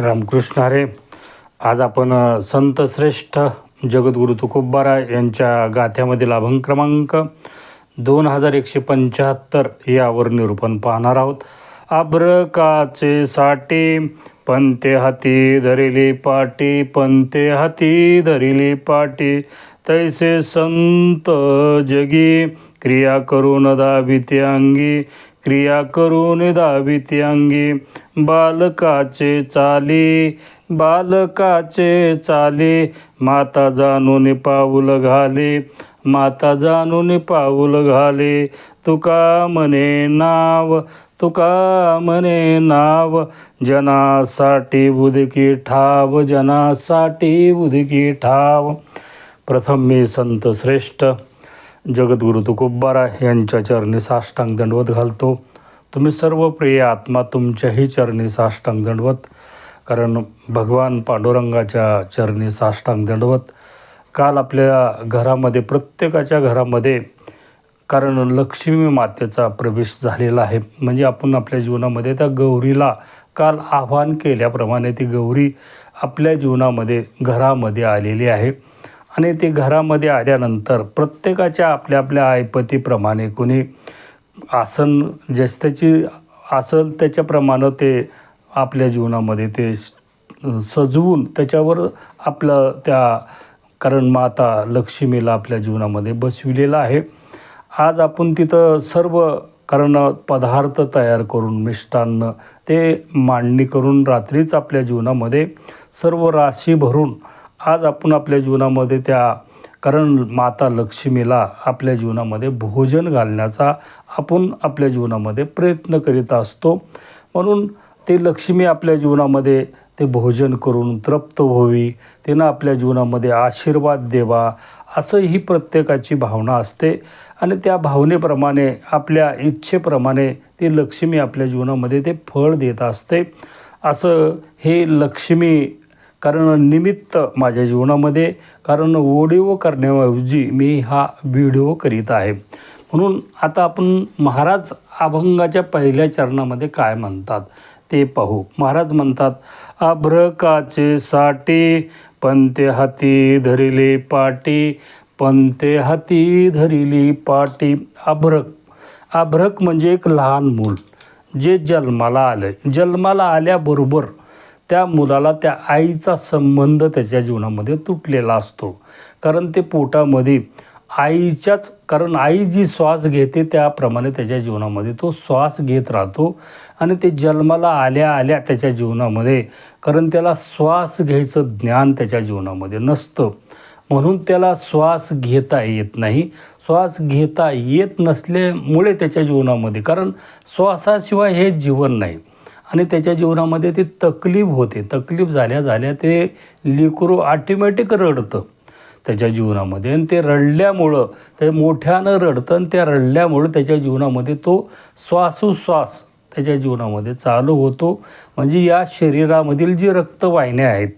रामकृष्ण हरे. आज आपण संत श्रेष्ठ जगद्गुरु तुकोबारा यांच्या गाथ्यामधील अभंग क्रमांक दोन हजार एकशे पंच्याहत्तर यावर निरूपण पाहणार आहोत. अब्रकाचे साठे पंते हाती धरिली पाटी पंते हाती धरिली पाटी. तैसे संत जगी क्रिया करून दाविते अंगी. क्रिया करून दाविते अंगी. बालकाचे चाली बालकाचे चाली. माता जाणून पाऊल घाले माता जाणून पाऊल घाले. तुका म्हणे नाव तुका म्हणे नाव. जनासाठी बुदकी ठाव जनासाठी बुदकी ठाव. प्रथम मी संत श्रेष्ठ. जगद्गुरु तुकोबारा यांच्या चरणी साष्टांग दंडवत घालतो. तुम्ही सर्व प्रिय आत्मा तुमच्याही चरणी साष्टांग दंडवत. कारण भगवान पांडुरंगाच्या चरणी साष्टांग दंडवत. काल आपल्या घरामध्ये प्रत्येकाच्या घरामध्ये कारण लक्ष्मी मातेचा प्रवेश झालेला आहे. म्हणजे आपण आपल्या जीवनामध्ये त्या गौरीला काल आव्हान केल्याप्रमाणे ती गौरी आपल्या जीवनामध्ये घरामध्ये आलेली आहे. आणि ते घरामध्ये आल्यानंतर प्रत्येकाच्या आपल्या आपल्या ऐपतीप्रमाणे कोणी आसन जस त्याची आसन त्याच्याप्रमाणे ते आपल्या जीवनामध्ये ते सजवून त्याच्यावर आपलं त्या कारण माता लक्ष्मीला आपल्या जीवनामध्ये बसविलेलं आहे. आज आपण तिथं सर्व कारण पदार्थ तयार करून मिष्टान्न ते मांडणी करून रात्रीच आपल्या जीवनामध्ये सर्व राशी भरून आज आपण आपल्या जीवनामध्ये त्या कारण माता लक्ष्मीला आपल्या जीवनामध्ये भोजन घालण्याचा आपण आपल्या जीवनामध्ये प्रयत्न करीत असतो. म्हणून ते लक्ष्मी आपल्या जीवनामध्ये ते भोजन करून तृप्त व्हावी तिनं आपल्या जीवनामध्ये आशीर्वाद देवा असं ही प्रत्येकाची भावना असते. आणि त्या भावनेप्रमाणे आपल्या इच्छेप्रमाणे ती लक्ष्मी आपल्या जीवनामध्ये ते फळ देत असते. असं हे लक्ष्मी कारण निमित्त माझ्या जीवनामध्ये कारण ओडिओ करण्याऐवजी मी हा व्हिडिओ करीत आहे. म्हणून आता आपण महाराज अभंगाच्या पहिल्या चरणामध्ये काय म्हणतात ते पाहू. महाराज म्हणतात अभ्रकाचे साठे पंते हाती धरिले पाटी पंते हाती धरिली पाटी. अभ्रक अभ्रक म्हणजे एक लहान मूल जे जन्माला आलं जन्माला आल्याबरोबर त्या मुलाला त्या आईचा संबंध त्याच्या जीवनामध्ये तुटलेला असतो. कारण ते पोटामध्ये आईच्याच कारण आई जी श्वास घेते त्याप्रमाणे त्याच्या जीवनामध्ये तो श्वास घेत राहतो. आणि ते जन्माला आल्या आल्या त्याच्या जीवनामध्ये कारण त्याला श्वास घ्यायचं ज्ञान त्याच्या जीवनामध्ये नसतं. म्हणून त्याला श्वास घेता येत नाही. श्वास घेता येत नसल्यामुळे त्याच्या जीवनामध्ये कारण श्वासाशिवाय हे जीवन नाही. आणि त्याच्या जीवनामध्ये ती तकलीफ होते. तकलीफ झाल्या झाल्या ते लेकरू ऑटोमॅटिक रडतं. त्याच्या जीवनामध्ये आणि ते रडल्यामुळं ते मोठ्यानं रडतं आणि त्या रडल्यामुळं त्याच्या जीवनामध्ये तो श्वासोश्वास त्याच्या जीवनामध्ये चालू होतो. म्हणजे या शरीरामधील जी रक्तवाहिन्या आहेत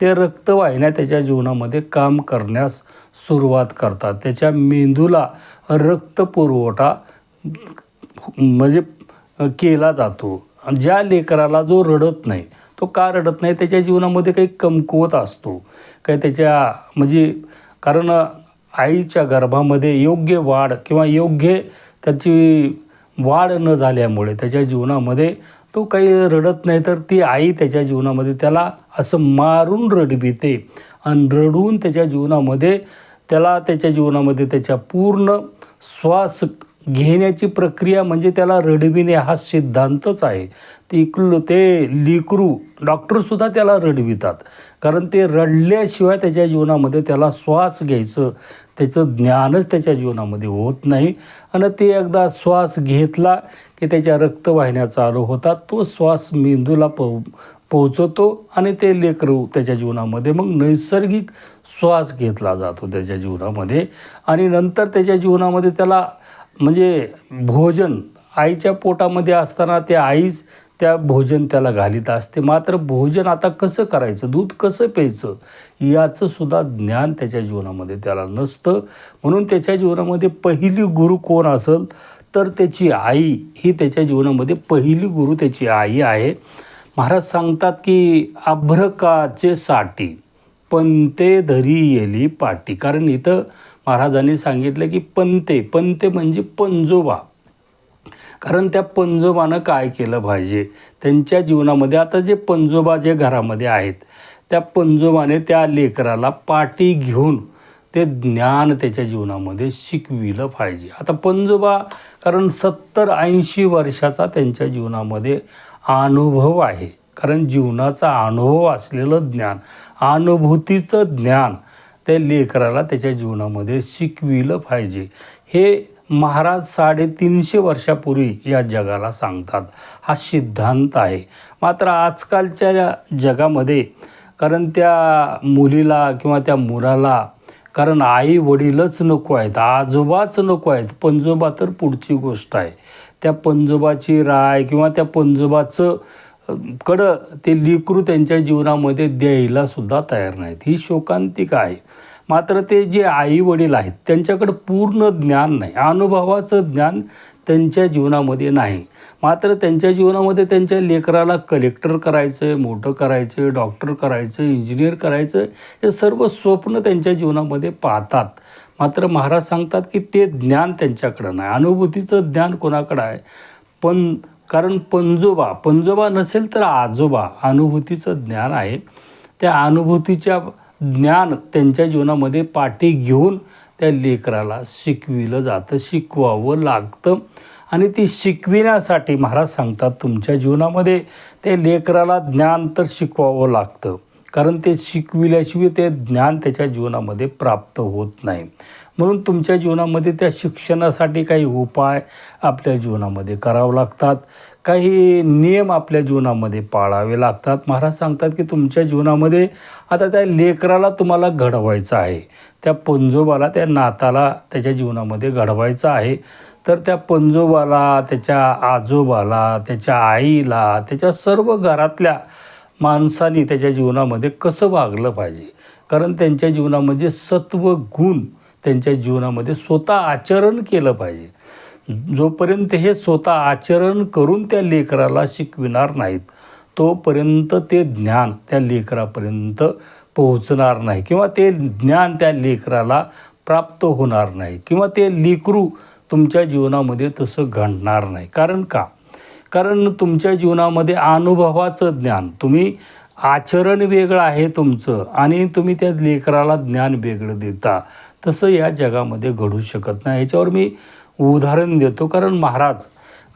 ते रक्तवाहिन्या त्याच्या जीवनामध्ये काम करण्यास सुरुवात करतात. त्याच्या मेंदूला रक्त पुरवठा म्हणजे केला जातो. ज्या लेकराला जो रडत नाही तो का रडत नाही? त्याच्या जीवनामध्ये काही कमकुवत असतो. काही त्याच्या म्हणजे कारण आईच्या गर्भामध्ये योग्य वाढ किंवा योग्य त्याची वाढ न झाल्यामुळे त्याच्या जीवनामध्ये तो काही रडत नाही तर ती आई त्याच्या जीवनामध्ये त्याला असं मारून रडविते आणि रडून त्याच्या जीवनामध्ये त्याला त्याच्या जीवनामध्ये त्याच्या पूर्ण श्वास घेण्याची प्रक्रिया म्हणजे त्याला रडविणे हा सिद्धांतच आहे. ते ते लिकरू डॉक्टरसुद्धा त्याला रडवितात. कारण ते रडल्याशिवाय त्याच्या जीवनामध्ये त्याला श्वास घ्यायचं त्याचं ज्ञानच त्याच्या जीवनामध्ये होत नाही. आणि ते एकदा श्वास घेतला की त्याच्या रक्तवाहिन्या चालू होतात. तो श्वास मेंदूला पो पोहोचवतो आणि ते लेकरू त्याच्या जीवनामध्ये मग नैसर्गिक श्वास घेतला जातो त्याच्या जीवनामध्ये. आणि नंतर त्याच्या जीवनामध्ये त्याला म्हणजे भोजन आईच्या पोटामध्ये असताना ते आईच त्या भोजन त्याला घालीत असते. मात्र भोजन आता कसं करायचं? दूध कसं प्यायचं? याचं सुद्धा ज्ञान त्याच्या जीवनामध्ये त्याला नसतं. म्हणून त्याच्या जीवनामध्ये पहिली गुरु कोण असेल? तर त्याची आई ही त्याच्या जीवनामध्ये पहिली गुरु त्याची आई आहे. महाराज सांगतात की अभ्रकाचे साठी पण ते धरी येली पाटी. कारण इथं महाराजांनी सांगितलं की पंते पंते म्हणजे पंजोबा. कारण त्या पंजोबानं काय केलं पाहिजे? त्यांच्या जीवनामध्ये आता जे पंजोबा जे घरामध्ये आहेत त्या पंजोबाने त्या लेकराला पाठी घेऊन ते ज्ञान त्याच्या जीवनामध्ये शिकविलं पाहिजे. आता पंजोबा कारण सत्तर ऐंशी वर्षाचा त्यांच्या जीवनामध्ये अनुभव आहे. कारण जीवनाचा अनुभव असलेलं ज्ञान अनुभूतीचं ज्ञान त्या लेकराला त्याच्या जीवनामध्ये शिकविलं पाहिजे. हे महाराज साडेतीनशे वर्षापूर्वी या जगाला सांगतात. हा सिद्धांत आहे. मात्र आजकालच्या जगामध्ये कारण त्या मुलीला किंवा त्या मुलाला कारण आई वडीलच नको आहेत आजोबाच नको आहेत. पंजोबा तर पुढची गोष्ट आहे. त्या पंजोबाची राय किंवा त्या पंजोबाचं कडं ते लिकरू त्यांच्या जीवनामध्ये द्यायलासुद्धा तयार नाहीत. ही शोकांतिक आहे. मात्र ते जे आई वडील आहेत त्यांच्याकडं पूर्ण ज्ञान नाही. अनुभवाचं ज्ञान त्यांच्या जीवनामध्ये नाही. मात्र त्यांच्या जीवनामध्ये त्यांच्या लेकराला कलेक्टर करायचं आहे मोठं करायचं आहे डॉक्टर करायचं इंजिनियर करायचं हे सर्व स्वप्न त्यांच्या जीवनामध्ये पाहतात. मात्र महाराज सांगतात की ते ज्ञान त्यांच्याकडं नाही. अनुभूतीचं ज्ञान कोणाकडं आहे? पण कारण पंजोबा पंजोबा नसेल तर आजोबा अनुभूतीचं ज्ञान आहे. त्या अनुभूतीच्या ज्ञान त्यांच्या जीवनामध्ये पाठी घेऊन त्या लेकराला शिकविलं जातं शिकवावं लागतं. आणि ती शिकविण्यासाठी महाराज सांगतात तुमच्या जीवनामध्ये ते लेकराला ज्ञान तर शिकवावं लागतं. कारण ते शिकविल्याशिवाय ते ज्ञान त्याच्या जीवनामध्ये प्राप्त होत नाही. म्हणून तुमच्या जीवनामध्ये त्या शिक्षणासाठी काही उपाय आपल्या जीवनामध्ये करावं लागतात. काही नियम आपल्या जीवनामध्ये पाळावे लागतात. महाराज सांगतात की तुमच्या जीवनामध्ये आता त्या लेकराला तुम्हाला घडवायचं आहे. त्या पंजोबाला त्या नाताला त्याच्या जीवनामध्ये घडवायचं आहे. तर त्या पंजोबाला त्याच्या आजोबाला त्याच्या आईला त्याच्या सर्व घरातल्या माणसांनी त्याच्या जीवनामध्ये कसं वागलं पाहिजे? कारण त्यांच्या जीवनामध्ये सत्व गुण त्यांच्या जीवनामध्ये स्वतः आचरण केलं पाहिजे. जोपर्यंत हे स्वतः आचरण करून त्या लेकराला शिकविणार नाहीत तोपर्यंत ते ज्ञान त्या लेकरापर्यंत पोहोचणार नाही किंवा ते ज्ञान त्या लेकराला प्राप्त होणार नाही किंवा ते लेकरू तुमच्या जीवनामध्ये तसं घडणार नाही. कारण का? कारण तुमच्या जीवनामध्ये अनुभवाचं ज्ञान तुम्ही आचरण वेगळं आहे तुमचं आणि तुम्ही त्या लेकराला ज्ञान वेगळं देता तसं या जगामध्ये घडू शकत नाही. याच्यावर मी उदाहरण देतो कारण महाराज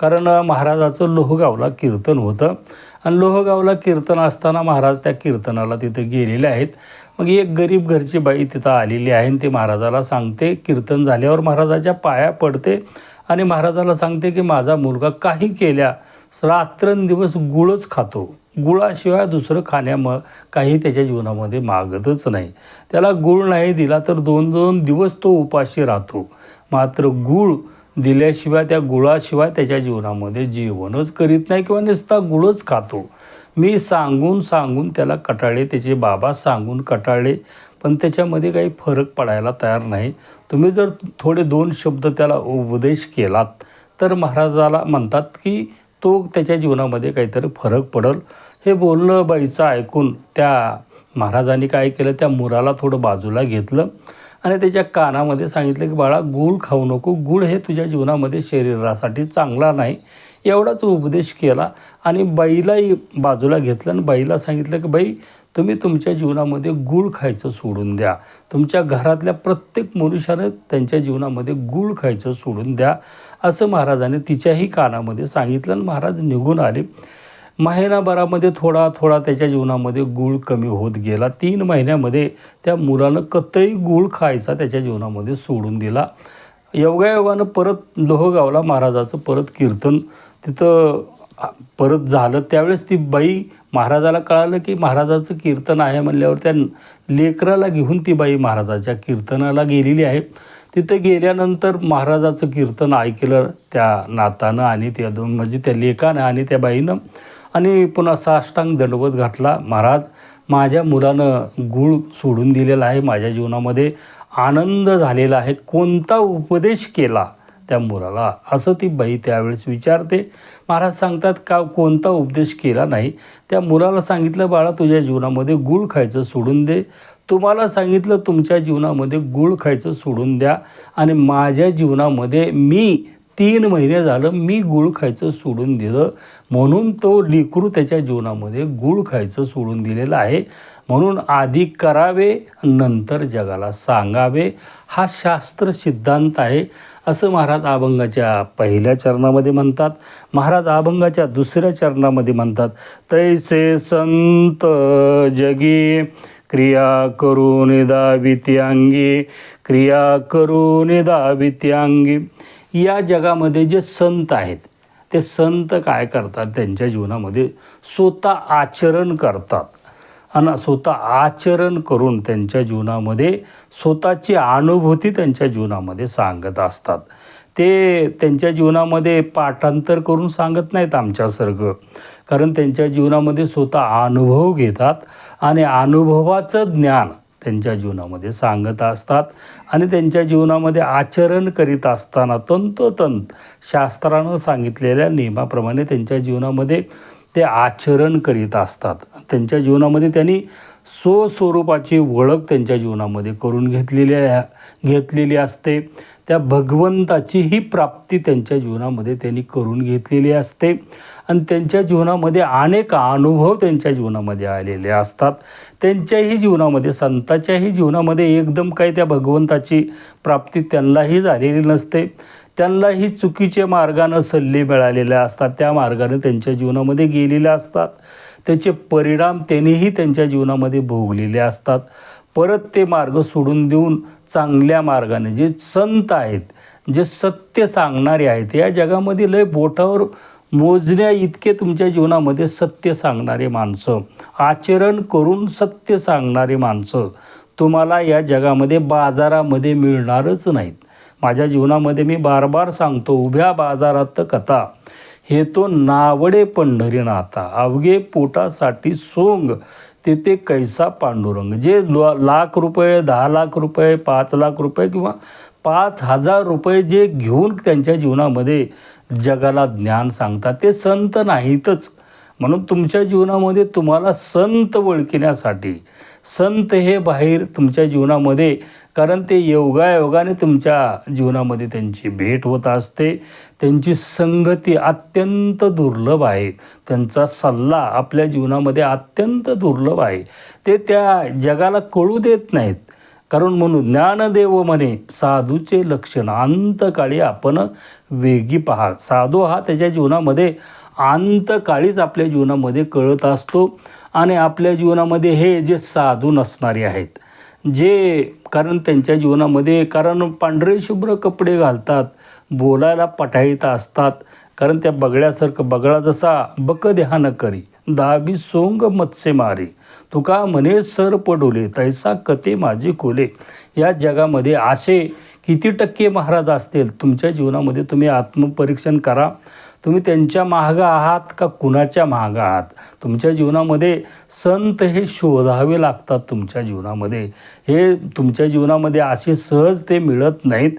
कारण महाराजाचं लोहगावला कीर्तन होतं. आणि लोहगावला कीर्तन असताना महाराज त्या कीर्तनाला तिथे गेलेले आहेत. मग एक गरीब घरची बाई तिथं आलेली आहे आणि ते महाराजाला सांगते कीर्तन झाल्यावर महाराजाच्या पाया पडते आणि महाराजाला सांगते की माझा मुलगा काही केल्या रात्रंदिवस गुळच खातो. गुळाशिवाय दुसरं खाण्या म काही त्याच्या जीवनामध्ये मागतच नाही. त्याला गुळ नाही दिला तर दोन दोन दिवस तो उपाशी राहतो. मात्र गुळ दिल्याशिवाय त्या गुळाशिवाय त्याच्या जीवनामध्ये जेवणच करीत नाही किंवा नुसता गुळच खातो. मी सांगून सांगून त्याला कटाळले त्याचे बाबा सांगून कटाळले पण त्याच्यामध्ये काही फरक पडायला तयार नाही. तुम्ही जर थोडे दोन शब्द त्याला उपदेश केलात तर महाराजाला म्हणतात की तो त्याच्या जीवनामध्ये काहीतरी फरक पडल. हे बोलणं बाईचं ऐकून त्या महाराजांनी काय केलं त्या मुराला थोडं बाजूला घेतलं. आणि त्याच्या कानामध्ये सांगितलं की बाळा गूळ खाऊ नको. गूळ हे तुझ्या जीवनामध्ये शरीरासाठी चांगला नाही. एवढा तो उपदेश केला आणि बाईलाही बाजूला घेतलं आणि बाईला सांगितलं की बाई तुम्ही तुमच्या जीवनामध्ये गूळ खायचं सोडून द्या. तुमच्या घरातल्या प्रत्येक मनुष्यानं त्यांच्या जीवनामध्ये गूळ खायचं सोडून द्या. असं महाराजाने तिच्याही कानामध्ये सांगितलं आणि महाराज निघून आले. महिनाभरामध्ये थोडा थोडा त्याच्या जीवनामध्ये गूळ कमी होत गेला. तीन महिन्यामध्ये त्या मुलानं कतळी गूळ खायचा त्याच्या जीवनामध्ये सोडून दिला. योगायोगानं परत लोहगावला महाराजाचं परत कीर्तन तिथं परत झालं. त्यावेळेस ती बाई महाराजाला कळालं की महाराजाचं कीर्तन आहे म्हणल्यावर त्या लेकराला घेऊन ती बाई महाराजाच्या कीर्तनाला गेलेली आहे. तिथं गेल्यानंतर महाराजाचं कीर्तन ऐकलं त्या नातानं आणि त्या दोन म्हणजे त्या लेकानं आणि त्या बाईनं. आणि पुन्हा साष्टांग दंडवत घातला. महाराज माझ्या मुलानं गूळ सोडून दिलेला आहे. माझ्या जीवनामध्ये आनंद झालेला आहे. कोणता उपदेश केला त्या मुलाला? असं ती बाई त्यावेळेस विचारते. महाराज सांगतात का कोणता उपदेश केला नाही? त्या मुलाला सांगितलं बाळा तुझ्या जीवनामध्ये गुळ खायचं सोडून दे. तुम्हाला सांगितलं तुमच्या जीवनामध्ये गुळ खायचं सोडून द्या. आणि माझ्या जीवनामध्ये मी तीन महिने झालं मी गुळ खायचं सोडून दिलं. म्हणून तो लिकरू त्याच्या जीवनामध्ये गुळ खायचं सोडून दिलेलं आहे. म्हणून आधी करावे नंतर जगाला सांगावे. हा शास्त्र सिद्धांत आहे. असं महाराज अभंगाच्या पहिल्या चरणामध्ये म्हणतात. महाराज अभंगाच्या दुसऱ्या चरणामध्ये म्हणतात. तैसे संत जगी क्रिया करून दाविती अंगी क्रिया करून दाविती अंगी या जगामध्ये जे संत आहेत ते संत काय करतात? त्यांच्या जीवनामध्ये स्वतः आचरण करतात. आणि स्वतः आचरण करून त्यांच्या जीवनामध्ये स्वतःची अनुभूती त्यांच्या जीवनामध्ये सांगत असतात. ते त्यांच्या जीवनामध्ये पाठांतर करून सांगत नाहीत आमच्यासारखं. कारण त्यांच्या जीवनामध्ये स्वतः अनुभव घेतात आणि अनुभवाचं ज्ञान त्यांच्या जीवनामध्ये सांगत असतात आणि त्यांच्या जीवनामध्ये आचरण करीत असताना तंतोतंत शास्त्रानं सांगितलेल्या नियमाप्रमाणे त्यांच्या जीवनामध्ये ते आचरण करीत असतात. त्यांच्या जीवनामध्ये त्यांनी स्वस्वरूपाची ओळख त्यांच्या जीवनामध्ये करून घेतलेली घेतलेली असते. त्या भगवंताची ही प्राप्ती त्यांच्या जीवनामध्ये त्यांनी करून घेतलेली असते. आणि त्यांच्या जीवनामध्ये अनेक अनुभव त्यांच्या जीवनामध्ये आलेले असतात. त्यांच्याही जीवनामध्ये संताच्याही जीवनामध्ये एकदम काही त्या भगवंताची प्राप्ती त्यांनाही झालेली नसते. त्यांनाही चुकीच्या मार्गानं सल्ले मिळालेले असतात. त्या मार्गाने त्यांच्या जीवनामध्ये गेलेले असतात. त्याचे परिणाम त्यांनीही त्यांच्या जीवनामध्ये भोगलेले असतात. परत ते मार्ग सोडून देऊन चांगल्या मार्गाने जे संत आहेत जे सत्य सांगणारे आहेत या जगामध्ये लय बोटावर मोजण्या इतके तुमच्या जीवनामध्ये सत्य सांगणारे माणसं आचरण करून सत्य सांगणारे माणसं तुम्हाला या जगामध्ये बाजारामध्ये मिळणारच नाहीत. माझ्या जीवनामध्ये मी बार बार सांगतो उभ्या बाजारात कथा हे तो नावडे पंढरीनाथा अवघे पोटासाठी सोंग ते ते कैसा पांडुरंग? जे लो लाख रुपये दहा लाख रुपये पाच लाख रुपये किंवा पाच हजार रुपये जे घेऊन त्यांच्या जीवनामध्ये जगाला ज्ञान सांगतात ते संत नाहीतच. म्हणून तुमच्या जीवनामध्ये तुम्हाला संत ओळखण्यासाठी संत हे बाहेर तुमच्या जीवनामध्ये कारण ते योगायोगाने तुमच्या जीवनामध्ये त्यांची भेट होत असते. त्यांची संगती अत्यंत दुर्लभ आहे. त्यांचा सल्ला आपल्या जीवनामध्ये अत्यंत दुर्लभ आहे. ते त्या जगाला कळू देत नाहीत. कारण म्हणून ज्ञानदेव म्हणे साधूचे लक्षण अंतकाळी आपण वेगी पहा. साधू हा त्याच्या जीवनामध्ये अंतकाळीच आपल्या जीवनामध्ये कळत असतो. आणि आपल्या जीवनामध्ये हे जे साधू नसणारे आहेत जे कारण त्यांच्या जीवनामध्ये कारण पांढरे शुभ्र कपडे घालतात बोलायला पटाईत असतात कारण त्या बगड्यासारखं बगळा जसा बक ध्यान करी दाबी सोंग मत्स्यमारी तुका म्हणे सर पडोले तैसा कते माझे कोले या जगामध्ये असे किती टक्के महाराज असतील? तुमच्या जीवनामध्ये तुम्ही आत्मपरीक्षण करा. तुम्ही त्यांच्या मागं आहात का कुणाच्या मागं आहात? तुमच्या जीवनामध्ये संत हे शोधावे लागतात तुमच्या जीवनामध्ये. हे तुमच्या जीवनामध्ये असे सहज ते मिळत नाहीत.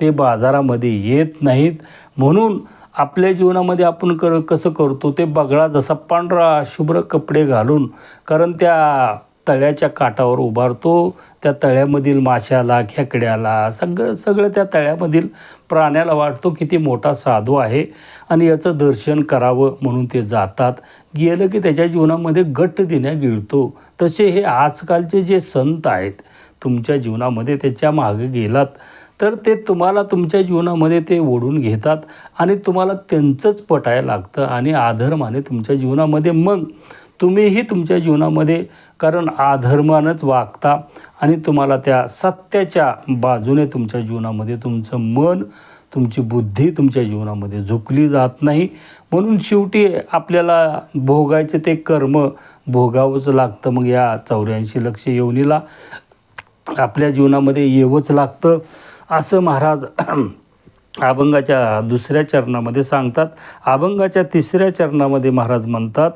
ते बाजारामध्ये येत नाहीत. म्हणून आपल्या जीवनामध्ये आपण कर कसं करतो ते बगळा जसा पांढरा शुभ्र कपडे घालून कारण त्या तळ्याच्या काठावर उभारतो. त्या तळ्यामधील माशाला खेकड्याला सगळं सगळं त्या तळ्यामधील प्राण्याला वाटतो किती मोठा साधू आहे. आणि याचं दर्शन करावं म्हणून ते जातात. गेलं की त्याच्या जीवनामध्ये गट देण्या गिळतो. तसे हे आजकालचे जे संत आहेत तुमच्या जीवनामध्ये त्याच्यामागे गेलात. तर ते तुम्हाला तुमच्या जीवनामध्ये ते ओढून घेतात आणि तुम्हाला त्यांचंच पटायला लागतं आणि आधर्माने तुमच्या जीवनामध्ये मग तुम्हीही तुमच्या जीवनामध्ये कारण आधर्मानंच वागता आणि तुम्हाला त्या सत्याच्या बाजूने तुमच्या जीवनामध्ये तुमचं मन तुमची बुद्धी तुमच्या जीवनामध्ये झुकली जात नाही. म्हणून शेवटी आपल्याला भोगायचं ते कर्म भोगावंच लागतं. मग या चौऱ्याऐंशी लक्ष येवणीला आपल्या जीवनामध्ये येवंच लागतं. असं महाराज अभंगाच्या दुसऱ्या चरणामध्ये सांगतात. अभंगाच्या तिसऱ्या चरणामध्ये महाराज म्हणतात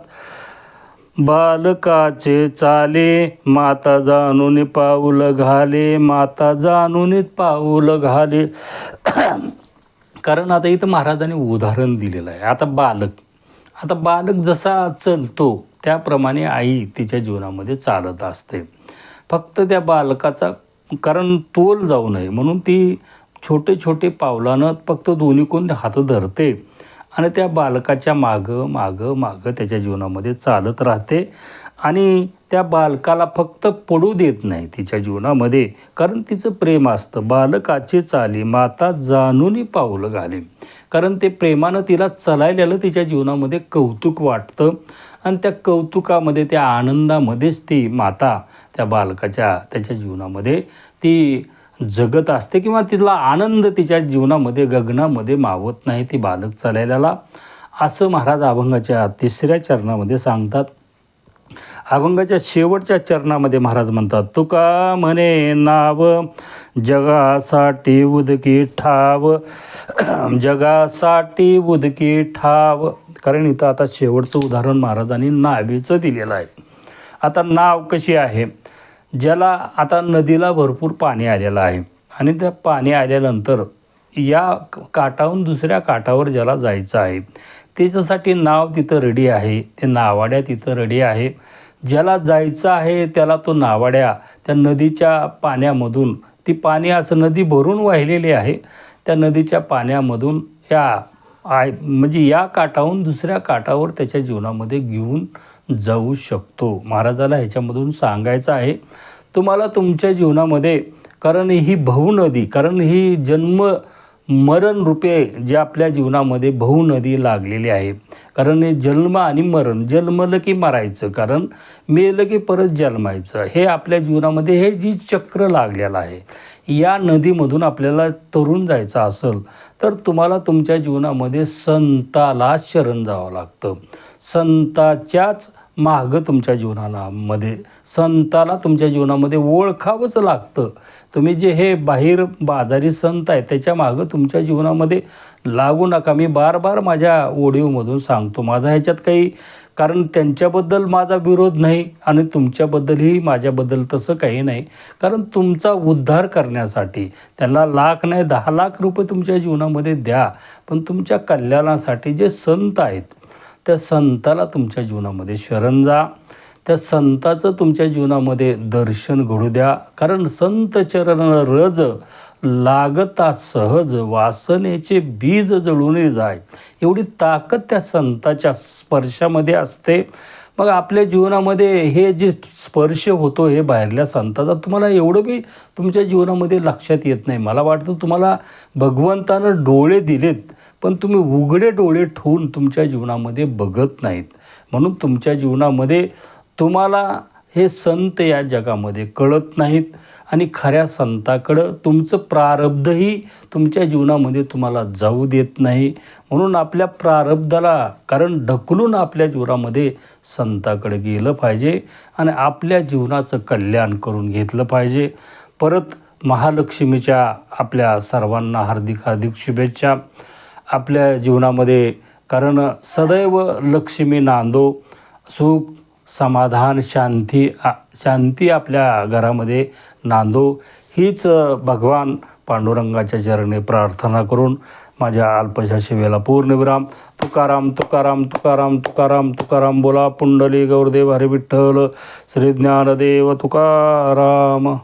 बालकाचे चाले माता जाणून पाऊल घाले माता जाणून पाऊल घाले. कारण आता इथं महाराजांनी उदाहरण दिलेलं आहे. आता बालक. आता बालक जसा चलतो त्याप्रमाणे आई तिच्या जीवनामध्ये चालत असते. फक्त त्या बालकाचा कारण तोल जाऊ नये म्हणून ती छोटे छोटे पावलानं फक्त दोन्ही कोण हात धरते आणि त्या बालकाच्या मागं मागं मागं त्याच्या जीवनामध्ये चालत राहते. आणि त्या बालकाला फक्त पडू देत नाही तिच्या जीवनामध्ये कारण तिचं प्रेम असतं. बालकाचे चाली माता जाणूनही पाऊलं घाले कारण ते प्रेमानं तिला चलायलेलं तिच्या जीवनामध्ये कौतुक वाटतं. आणि त्या कौतुकामध्ये त्या आनंदामध्येच ती माता त्या बालकाच्या त्याच्या जीवनामध्ये ती जगत असते किंवा तिला आनंद तिच्या जीवनामध्ये गगनामध्ये मावत नाही ती बालक चालायला असं महाराज अभंगाच्या तिसऱ्या चरणामध्ये सांगतात. अभंगाच्या शेवटच्या चरणामध्ये महाराज म्हणतात तुका म्हणे नाव जगासाठी उदकी ठाव जगासाठी उदकी ठाव. कारण इथं आता शेवटचं उदाहरण महाराजांनी नावेचं दिलेलं आहे. आता नाव कशी आहे? ज्याला आता नदीला भरपूर पाणी आलेलं आहे. आणि त्या पाणी आल्यानंतर या काठाहून दुसऱ्या काठावर ज्याला जायचं आहे त्याच्यासाठी नाव तिथं रेडी आहे. ते नावाड्या तिथं रेडी आहे. ज्याला जायचं आहे त्याला तो नावाड्या त्या नदीच्या पाण्यामधून. ती पाणी असं नदी भरून वाहिलेली आहे. त्या नदीच्या पाण्यामधून या आय म्हणजे या काठाहून दुसऱ्या काठावर त्याच्या जीवनामध्ये घेऊन जाऊ शकतो. महाराजाला ह्याच्यामधून सांगायचं आहे तुम्हाला तुमच्या जीवनामध्ये कारण ही भाऊ नदी कारण ही जन्म मरण रूपे जे आपल्या जीवनामध्ये बहु नदी लागलेली आहे. कारण हे जन्म आणि मरण जन्मलं की मरायचं कारण मेलं की परत जन्मायचं हे आपल्या जीवनामध्ये हे जी चक्र लागलेलं आहे या नदीमधून आपल्याला तरुण जायचं असेल तर तुम्हाला तुमच्या जीवनामध्ये संताला शरण जावं लागतं. संताच्याच मागं तुमच्या जीवनाला मध्ये संताला तुमच्या जीवनामध्ये ओळखावंच लागतं. तुम्ही जे हे बाहेर बाजारी संत आहे त्याच्या मागं तुमच्या जीवनामध्ये लागू नका. मी बार बार माझ्या ओडिओमधून सांगतो. माझा ह्याच्यात काही कारण त्यांच्याबद्दल माझा विरोध नाही आणि तुमच्याबद्दलही माझ्याबद्दल तसं काही नाही. कारण तुमचा उद्धार करण्यासाठी त्यांना लाख नाही दहा लाख रुपये तुमच्या जीवनामध्ये द्या. पण तुमच्या कल्याणासाठी जे संत आहेत त्या संताला तुमच्या जीवनामध्ये शरण जा. त्या संताचं तुमच्या जीवनामध्ये दर्शन घडू द्या. कारण संत चरण रज लागता सहज वासनेचे बीज जळून जाय. एवढी ताकद त्या संताच्या स्पर्शामध्ये असते. मग आपल्या जीवनामध्ये हे जे स्पर्श होतो हे बाहेरल्या संताचा तुम्हाला एवढं बी तुमच्या जीवनामध्ये लक्षात येत नाही. मला वाटतं तुम्हाला भगवंतानं डोळे दिलेत पण तुम्ही उघडे डोळे ठेवून तुमच्या जीवनामध्ये बघत नाहीत. म्हणून तुमच्या जीवनामध्ये तुम्हाला हे संत या जगामध्ये कळत नाहीत आणि खऱ्या संताकडं तुमचं प्रारब्धही तुमच्या जीवनामध्ये तुम्हाला जाऊ देत नाही. म्हणून आपल्या प्रारब्धाला कारण ढकलून आपल्या जीवनामध्ये संताकडे गेलं पाहिजे आणि आपल्या जीवनाचं कल्याण करून घेतलं पाहिजे. परत महालक्ष्मीच्या आपल्या सर्वांना हार्दिक हार्दिक शुभेच्छा आपल्या जीवनामध्ये. कारण सदैव लक्ष्मी नांदो सुख समाधान शांती आ- शांती आपल्या घरामध्ये नांदो. हीच भगवान पांडुरंगाच्या चरणी प्रार्थना करून माझ्या अल्पशा शिवेला पूर्णविराम तुकाराम तुकाराम तुकाराम तुकाराम तुकाराम बोला. पुंडली गौरदेव हरिविठ्ठल विठ्ठल तुकाराम.